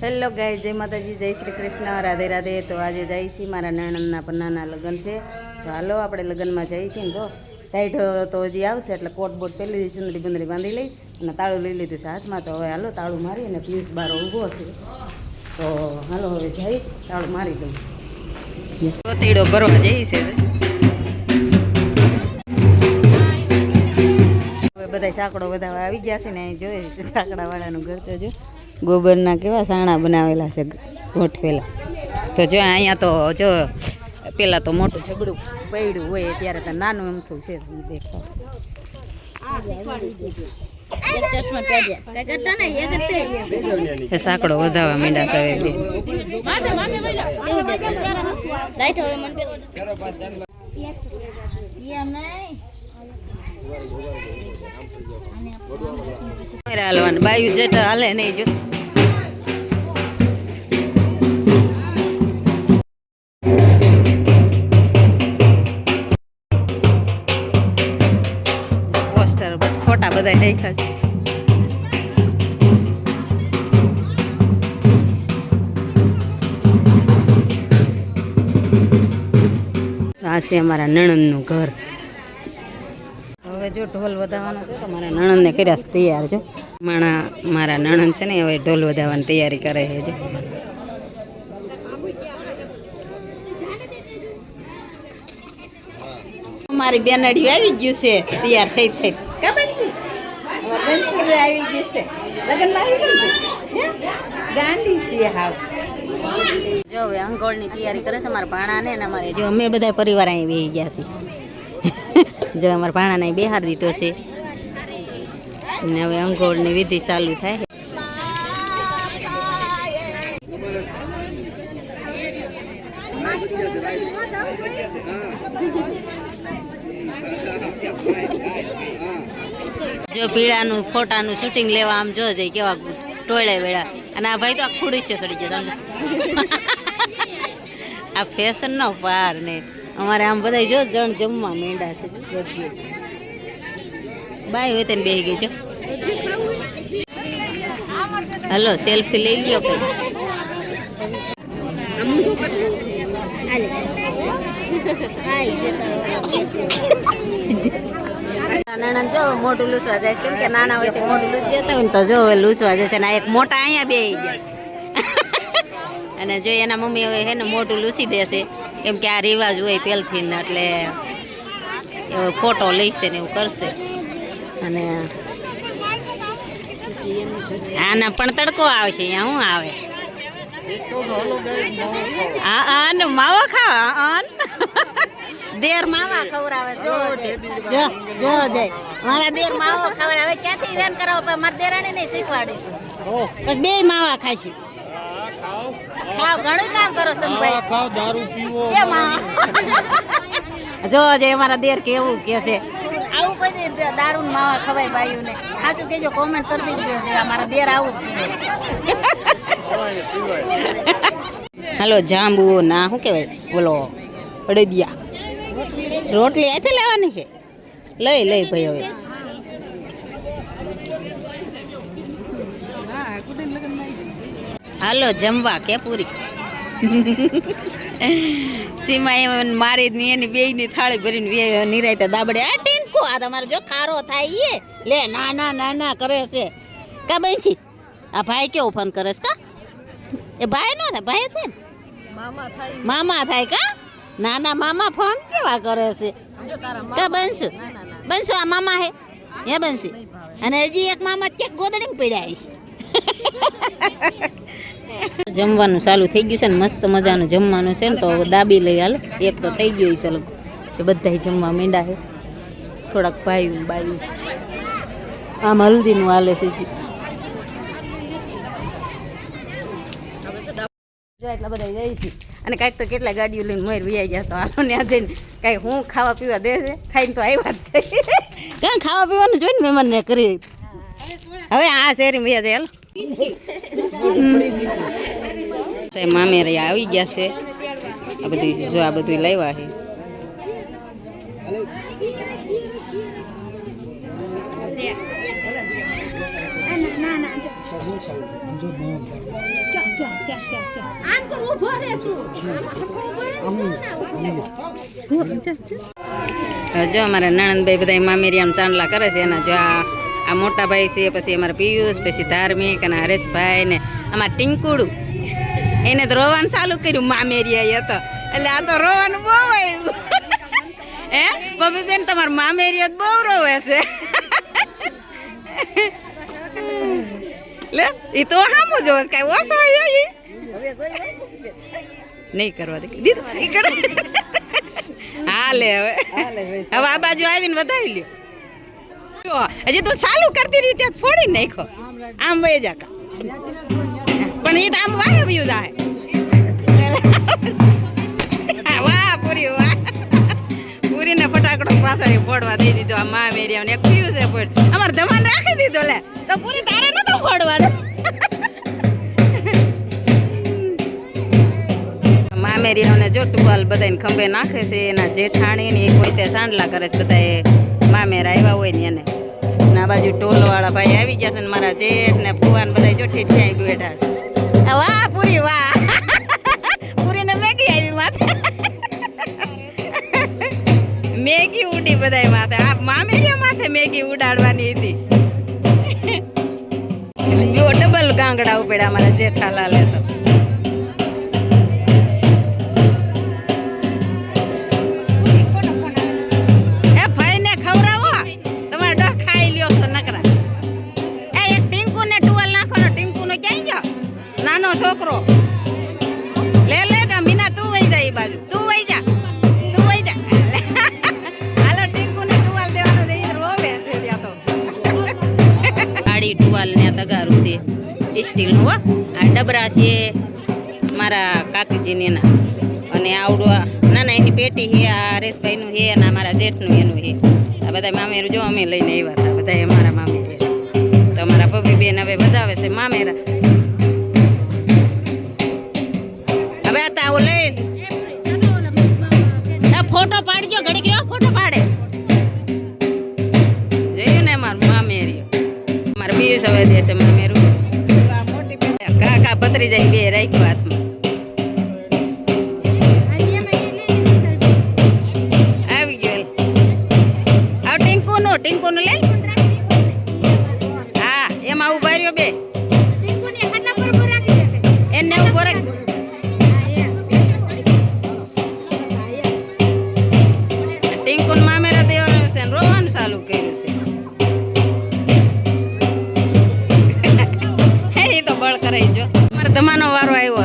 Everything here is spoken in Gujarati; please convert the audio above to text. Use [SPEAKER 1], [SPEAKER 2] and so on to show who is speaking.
[SPEAKER 1] હેલો ગાય જય માતાજી, જય શ્રી કૃષ્ણ, રાધે રાધે. તો આજે જાય છીએ મારા નણંદના પન્નાના લગ્ન છે. તો હાલો, આપણે લગ્નમાં જઈએ છીએ ને તો. ટાઈટ તો હજી આવશે, એટલે કોટ બોટ પહેલી લીધી ચુંદડી બુંદડી બાંધી લઈ અને તાળું લઈ લીધું છે હાથમાં. તો હવે હાલો, તાળું મારી અને પિયુષ બાર ઊભો છે. તો હાલો, હવે જઈ તાળું મારી દઉં તેડો ભરવા જઈ છે. હવે બધા સાંકડો બધા આવી ગયા છે ને, અહીં જોઈએ છે સાંકડા વાળાનું ઘર તો જો. ગોબરના કેવા સાણા બનાવેલા છે, ગોઠવેલા. તો જો અહીંયા તો, જો પેલા તો મોટું ઝઘડું પડ્યું હોય ત્યારે તો નાનું એમ થયું છે દેખાવ. સાકડો વધારવા માંડ્યા છે હવે મન હાલવાનું બાયું જતા હાલે નહીં જો પોસ્ટર ફોટા બધા નાખ્યા છે આ છે અમારા નણંદનું ઘર. હવે જો ઢોલ વધાવવાનો છે, તો મારા નણંદને કર્યા છે તૈયાર, જો. મારા મારા નણંદ છે ને હવે ઢોલ વધાવવાની તૈયારી કરે છે, જો. મારી બેનડીઓ આવી ગયું છે, તૈયાર થઈ થઈ. ખબર છે. જો હવે અંગોળની તૈયારી કરે છે, મારા ભાણાને અને અમારે. જો અમે બધા પરિવાર અહીં બેસી ગયા છીએ. જો અમારા ભાણાને બેહાર દીધો છે. ને હવે અંગોળની વિધિ ચાલુ થાય. જો પીળાનું, ફોટાનું શૂટિંગ લેવા આમ જો જઈ કેવા ટોળે વેળા. અને આ ભાઈ તો આ ખુડી છે સડી ગયો આ ફેશન નો પાર ને. અમારે આમ બધા જો જણ જમવા મેંડા છે બાય હોય તેને બેસી ગઈ જો. હલો સેલ્ફી લઈ લ્યો કઈ. નાના જો મોટું લૂસવા જાય કેમ કે નાના હોય તે મોટું લૂસ હોય ને તો જો લૂસવા જશે ને આ એક મોટા અહીંયા બે ગયા. અને જો એના મમ્મી હવે હે ને મોટું લૂસી દેશે એમ કે આ રિવાજ હોય પહેલથી ને એટલે ફોટો લઈશે ને એવું કરશે. અને આના પણ તડકો આવશે અહીંયા શું આવે? હા આ ને માવા ખાવા દેર માવા ખવડાવે જો જો જો જય મારા દેર માવા ખવડાવે. ક્યાંથી વેન કરાવો? પણ મારા દેરાણી નહીં શીખવાડીશું. બસ બે માવા ખાઈશું. ખાવ ઘણું કામ કરો તમે ભાઈ.
[SPEAKER 2] ખાવ દારૂ પીવો.
[SPEAKER 1] એ માં જો જે મારા દેર કેવું કે છે. આવું કોઈ દારૂ ને માવા ખવાય ભાઈઓ ને સાચું કેજો કોમેન્ટ કરી દીધું છે મારા દેર આવું જ હાલો જાંબુ ના શું કહેવાય? બોલો અડદિયા. રોટલી અહીંથી લેવાની છે? લઈ લઈ ભાઈ હવે હાલો જમવા કે પૂરી? સીમા એમ મારી ને એની બે ની થાળી ભરીને નિરાયતા દાબડે આ ટીનકો આ તમારે જો ખારો થાય એ લે ના ના ના ના કરે છે. કા બેસી આ ભાઈ કેવો ફોન કરે છે કા? એ ભાઈ નો થાય ભાઈ થાય ને? મામા થાય કા? નાના મામા ફોન કેવા કરે છે? કા બનશું? બનશું આ મામા હે? હે બનશી? અને હજી એક મામા ક્યાંક ગોદડી પડ્યા છે. જમવાનું ચાલુ થઈ ગયું છે ને મસ્ત મજાનું જમવાનું છે ને તો દાબી લઈ હાલ. એક તો થઈ ગયું છે કે બધા જમવા મીંડા છે. થોડાક ભાઈ બાયું આમ હલ્દીનું હાલે છે જી એટલા બધા જાય છે. અને કાંઈક તો કેટલા ગાડીઓ લઈને મોર વિયા ગયા તો આનો ત્યાં જઈને કાંઈ હું ખાવા પીવા દે છે? ખાઈને તો આવ્યા જ છે. ખાવા પીવાનું જોઈને મહેમાનને કરી. હવે આ શેરી મૈયા જાય હાલો. તો એ મામેરા આવી ગયા છે આ બધી જો આ બધું લાવ્યા છે હવે જો અમારા નણંદભાઈ બધા મામેરિયામ ચાંદલા કરે છે એના જો આ આ મોટા ભાઈ છે પછી અમારા પિયુષ પછી ધાર્મિક અને હરેશભાઈ ને અમારા ટીંકુડું. એને તો રોવાનું ચાલુ કર્યું મામેરિયા એ તો એટલે આ તો રોવાનું બહુ આવ્યું. હે? બબી બેન તમારા મામેરિયા તો બહુ રોવે છે. લે એ તો સામું જોવે કાંઈ ઓછો? નહીં કરવા દે. દીધું કરો હાલે હવે. હવે આ બાજુ આવીને વધાવી લ્યો. હજી તું ચાલુ કરતી રીતે ફોડી નાખો આમ વહી જા પણ એ આમ વાહ વ્યુ જાય વાહ, પૂરી, વાહ. પૂરીને ફટાકડો પાછળ ફોડવા દઈ દીધો. આ મા મેરી એક પીયું છે ફોડ અમારે ધમાન રાખી દીધો લે. તો પૂરી તારે નતો ફોડવાનો. મામેરીઓને જો ટુવાલ બધાને ખંભે નાખે છે, એના જેઠાણી ને એ કોઈ તે સાંડલા કરે છે બધા મામેરા આવ્યા હોય ને એને. ના બાજુ ટોલ વાળા ભાઈ આવી ગયા છે ને મારા જેઠ ને ફુવાન બધા જો આવી બેઠા છે. વાહ, પૂરી વાહ. પૂરીને મેગી આવી માથે. મેગી ઉડી બધા માથે. આ મામેરીઓ માથે મેગી ઉડાડવાની હતી. જો ડબલ ગાંગડા ઉપડ્યા મારા જેઠાલાલે. છે સ્ટીલનું હો. આ ડબરા છે મારા કાકીજી ને એના. અને આવડો આ- ના ના એની પેટી છે, આ હરેશભાઈ નું છે, અને મારા જેઠનું એનું છે. આ બધા મામેરું જો અમે લઈને આવ્યા હતા બધા અમારા મામેર તો અમારા પપ્પી બેન હવે વધાવે છે મામેરા. હવે આ તાવ લઈ ફોટો પાડજો ઘડી ગયો ફોટો પાડે. જયું ને અમારું મામેર્યું? મારે બીજું હવે દેશે મામેરું. જાય બે રાખ્યું હાથમાં. આવી ગયો. આવ ટીંકુ નું ટીંકુ નું લે. જો મારે ધમાનો વારો આવ્યો.